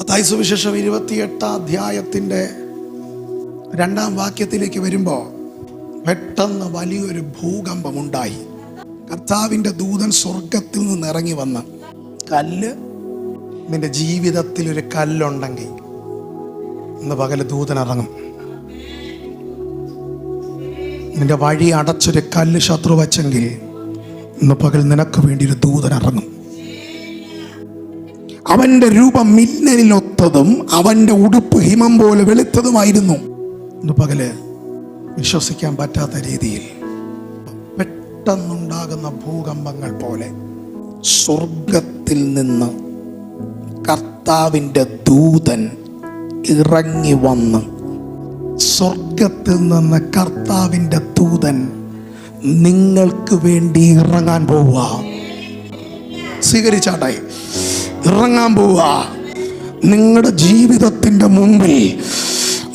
മത്തായി സുവിശേഷം ഇരുപത്തിയെട്ടാം അധ്യായത്തിന്റെ രണ്ടാം വാക്യത്തിലേക്ക് വരുമ്പോൾ പെട്ടെന്ന് വലിയൊരു ഭൂകമ്പമുണ്ടായി. കർത്താവിന്റെ ദൂതൻ സ്വർഗത്തിൽ നിന്ന് ഇറങ്ങി വന്ന് കല്ല്? നിന്റെ ജീവിതത്തിൽ ഒരു കല്ലുണ്ടെങ്കിൽ ഇന്ന് പകൽ ദൂതൻ ഇറങ്ങും. നിന്റെ വഴി അടച്ചൊരു കല്ല് ശത്രു വച്ചെങ്കിൽ ഇന്ന് പകൽ നിനക്ക് വേണ്ടി ഒരു ദൂതൻ ഇറങ്ങും. അവന്റെ രൂപം മിന്നലിനൊത്തതും അവന്റെ ഉടുപ്പ് ഹിമം പോലെ വെളുത്തതുമായിരുന്നു. പകൽ വിശ്വസിക്കാൻ പറ്റാത്ത രീതിയിൽ പെട്ടെന്നുണ്ടാകുന്ന ഭൂകമ്പങ്ങൾ പോലെ സ്വർഗത്തിൽ നിന്ന് കർത്താവിന്റെ ദൂതൻ ഇറങ്ങി വന്ന് സ്വർഗത്തിൽ നിന്ന് കർത്താവിന്റെ ദൂതൻ നിങ്ങൾക്ക് വേണ്ടി ഇറങ്ങാൻ പോവുക. സ്വീകരിച്ചാട്ടെ ഇറങ്ങാൻ പോവുക നിങ്ങളുടെ ജീവിതത്തിന്റെ മുമ്പിൽ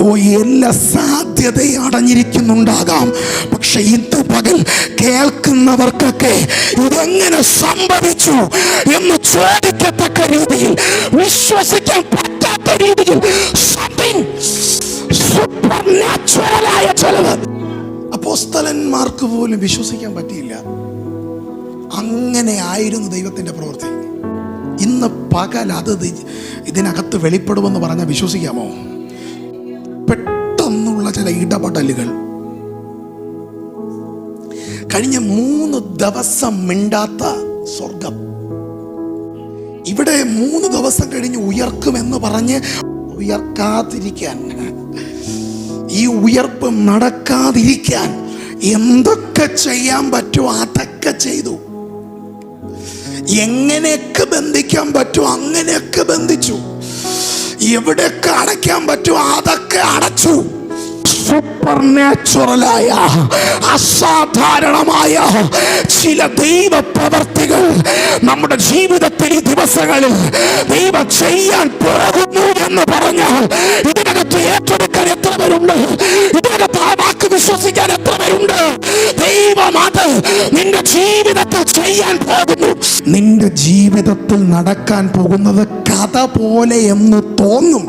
ഓ എല്ലാ സാധ്യതയും അടഞ്ഞിരിക്കുന്നുണ്ടാകാം. പക്ഷെ ഇത് പകൽ കേൾക്കുന്നവർക്കൊക്കെ ഇതെങ്ങനെ സംഭവിച്ചു എന്ന് ചോദിക്കത്തക്ക രീതിയിൽ വിശ്വസിക്കാൻ പറ്റാത്ത രീതിയിൽ ചിലവ് അപ്പോസ്തലന്മാർക്ക് പോലും വിശ്വസിക്കാൻ പറ്റിയില്ല. അങ്ങനെ ആയിരുന്നു ദൈവത്തിന്റെ പ്രവൃത്തി. ഇന്ന് പകൽ അത് ഇതിനകത്ത് വെളിപ്പെടുമെന്ന് പറഞ്ഞാൽ വിശ്വസിക്കാമോ? പെട്ടെന്നുള്ള ചില ഇടപെടലുകൾ. കഴിഞ്ഞ മൂന്ന് ദിവസം മിണ്ടാത്ത സ്വർഗം ഇവിടെ മൂന്ന് ദിവസം കഴിഞ്ഞ് ഉയർക്കുമെന്ന് പറഞ്ഞ് ഉയർക്കാതിരിക്കാൻ. ഈ ഉയർപ്പ് നടക്കാതിരിക്കാൻ എന്തൊക്കെ ചെയ്യാൻ പറ്റുമോ? അതൊക്കെ ചെയ്തു. എങ്ങനെയൊക്കെ ബന്ധിക്കാൻ പറ്റും അങ്ങനെയൊക്കെ ബന്ധിച്ചു. എവിടെയൊക്കെ അടയ്ക്കാൻ പറ്റും അതൊക്കെ അടച്ചു. സൂപ്പർ നാച്ചുറലായ അസാധാരണമായ ചില ദൈവ പ്രവർത്തികൾ നമ്മുടെ ജീവിതത്തിൽ ഈ ദിവസങ്ങളിൽ ദൈവം ചെയ്യാൻ പോകുന്നു എന്ന് പറഞ്ഞാൽ ഇതിനകത്ത് ഏറ്റെടുക്കാൻ എത്ര പേരുണ്ട്? ഇതിനകത്ത് ആ വാക്ക് വിശ്വസിക്കാൻ എത്ര പേരുണ്ട്? ദൈവം അത് നിന്റെ ജീവിതത്തിൽ ചെയ്യാൻ പോകുന്നു. നിന്റെ ജീവിതത്തിൽ നടക്കാൻ പോകുന്നത് കഥ പോലെ എന്ന് തോന്നും.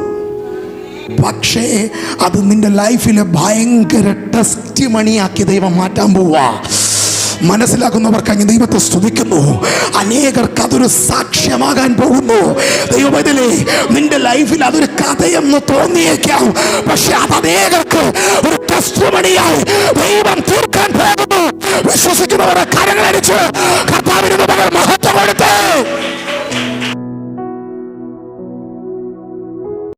പക്ഷേ അത് നിന്റെ ലൈഫിലെ ഭയങ്കര ടെസ്റ്റ് മണിയാക്കി ദൈവം മാറ്റാൻ പോവാ. മനസ്സിലാക്കുന്നവർക്ക് അങ്ങ് ദൈവത്തെ സ്തുതിക്കുന്നു. അനേകർക്ക് അതൊരു സാക്ഷ്യമാകാൻ പോകുന്നു. ദൈവമതിലേ നിന്റെ ലൈഫിൽ അതൊരു കഥയെന്ന് തോന്നിയേക്കാം. പക്ഷെ അത് അനേകർക്ക് ഒരു ടെസ്റ്റുമണിയായി ദൈവം തീർക്കാൻ പോകുന്നു. വിശ്വസിക്കുന്നവരെ കരങ്ങളടിച്ച് കർത്താവിന് മഹത്വം കൊടുത്തേ